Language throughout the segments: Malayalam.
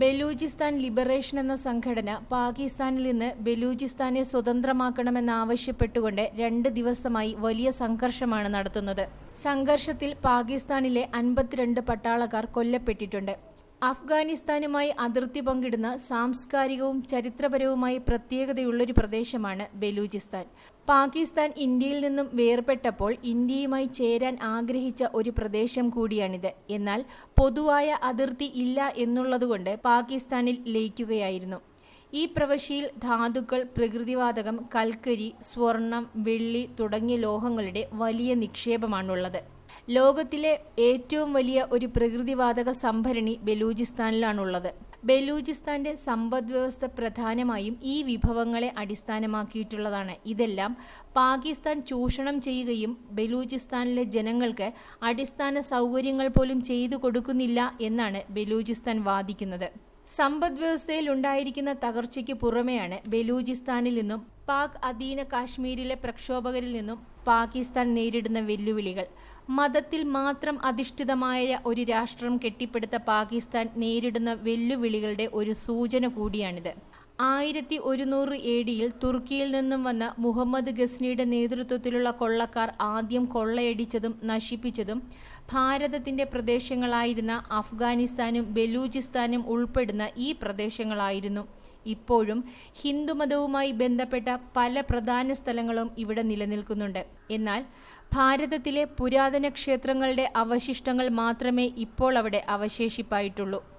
ബലൂചിസ്ഥാൻ ലിബറേഷൻ എന്ന സംഘടന പാകിസ്ഥാനിൽ നിന്ന് ബലൂചിസ്ഥാനെ സ്വതന്ത്രമാക്കണമെന്നാവശ്യപ്പെട്ടുകൊണ്ട് രണ്ട് ദിവസമായി വലിയ സംഘർഷമാണ് നടത്തുന്നത്. സംഘർഷത്തിൽ പാകിസ്ഥാനിലെ അൻപത്തിരണ്ട് പട്ടാളക്കാർ കൊല്ലപ്പെട്ടിട്ടുണ്ട്. അഫ്ഗാനിസ്ഥാനുമായി അതിർത്തി പങ്കിടുന്ന സാംസ്കാരികവും ചരിത്രപരവുമായി പ്രത്യേകതയുള്ളൊരു പ്രദേശമാണ് ബലൂചിസ്ഥാൻ. പാകിസ്ഥാൻ ഇന്ത്യയിൽ നിന്നും വേർപെട്ടപ്പോൾ ഇന്ത്യയുമായി ചേരാൻ ആഗ്രഹിച്ച ഒരു പ്രദേശം കൂടിയാണിത്. എന്നാൽ പൊതുവായ അതിർത്തി ഇല്ല എന്നുള്ളതുകൊണ്ട് പാകിസ്ഥാനിൽ ലയിക്കുകയായിരുന്നു. ഈ പ്രവശ്യയിൽ ധാതുക്കൾ പ്രകൃതിവാതകം കൽക്കരി സ്വർണം വെള്ളി തുടങ്ങിയ ലോഹങ്ങളുടെ വലിയ നിക്ഷേപമാണുള്ളത്. ലോകത്തിലെ ഏറ്റവും വലിയ ഒരു പ്രകൃതിവാതക സംഭരണി ബലൂചിസ്ഥാനിലാണുള്ളത്. ബലൂചിസ്ഥാന്റെ സമ്പദ്വ്യവസ്ഥ പ്രധാനമായും ഈ വിഭവങ്ങളെ അടിസ്ഥാനമാക്കിയിട്ടുള്ളതാണ്. ഇതെല്ലാം പാകിസ്ഥാൻ ചൂഷണം ചെയ്യുകയും ബലൂചിസ്ഥാനിലെ ജനങ്ങൾക്ക് അടിസ്ഥാന സൗകര്യങ്ങൾ പോലും ചെയ്തു കൊടുക്കുന്നില്ല എന്നാണ് ബലൂചിസ്ഥാൻ വാദിക്കുന്നത്. സമ്പദ് വ്യവസ്ഥയിൽ ഉണ്ടായിരിക്കുന്ന തകർച്ചയ്ക്ക് പുറമെയാണ് ബലൂചിസ്ഥാനിൽ നിന്നും പാക് അധീന കാശ്മീരിലെ പ്രക്ഷോഭകരിൽ നിന്നും പാകിസ്ഥാൻ നേരിടുന്ന വെല്ലുവിളികൾ. മതത്തിൽ മാത്രം അധിഷ്ഠിതമായ ഒരു രാഷ്ട്രം കെട്ടിപ്പടുത്ത പാകിസ്ഥാൻ നേരിടുന്ന വെല്ലുവിളികളുടെ ഒരു സൂചന കൂടിയാണിത്. ആയിരത്തി ഒരുന്നൂറ് എ ഡിയിൽ തുർക്കിയിൽ നിന്നും വന്ന മുഹമ്മദ് ഗസ്നിയുടെ നേതൃത്വത്തിലുള്ള കൊള്ളക്കാർ ആദ്യം കൊള്ളയടിച്ചതും നശിപ്പിച്ചതും ഭാരതത്തിന്റെ പ്രദേശങ്ങളായിരുന്ന അഫ്ഗാനിസ്ഥാനും ബലൂചിസ്ഥാനും ഉൾപ്പെടുന്ന ഈ പ്രദേശങ്ങളായിരുന്നു. ഇപ്പോഴും ഹിന്ദുമതവുമായി ബന്ധപ്പെട്ട പല പ്രധാന സ്ഥലങ്ങളും ഇവിടെ നിലനിൽക്കുന്നുണ്ട്. എന്നാൽ ഭാരതത്തിലെ പുരാതന ക്ഷേത്രങ്ങളുടെ അവശിഷ്ടങ്ങൾ മാത്രമേ ഇപ്പോൾ അവിടെ അവശേഷിപ്പായിട്ടുള്ളൂ.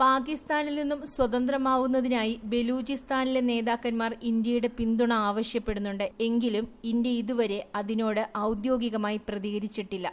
പാകിസ്ഥാനിൽ നിന്നും സ്വതന്ത്രമാവുന്നതിനായി ബലൂചിസ്ഥാനിലെ നേതാക്കന്മാർ ഇന്ത്യയുടെ പിന്തുണ ആവശ്യപ്പെടുന്നുണ്ട്. എങ്കിലും ഇന്ത്യ ഇതുവരെ അതിനോട് ഔദ്യോഗികമായി പ്രതികരിച്ചിട്ടില്ല.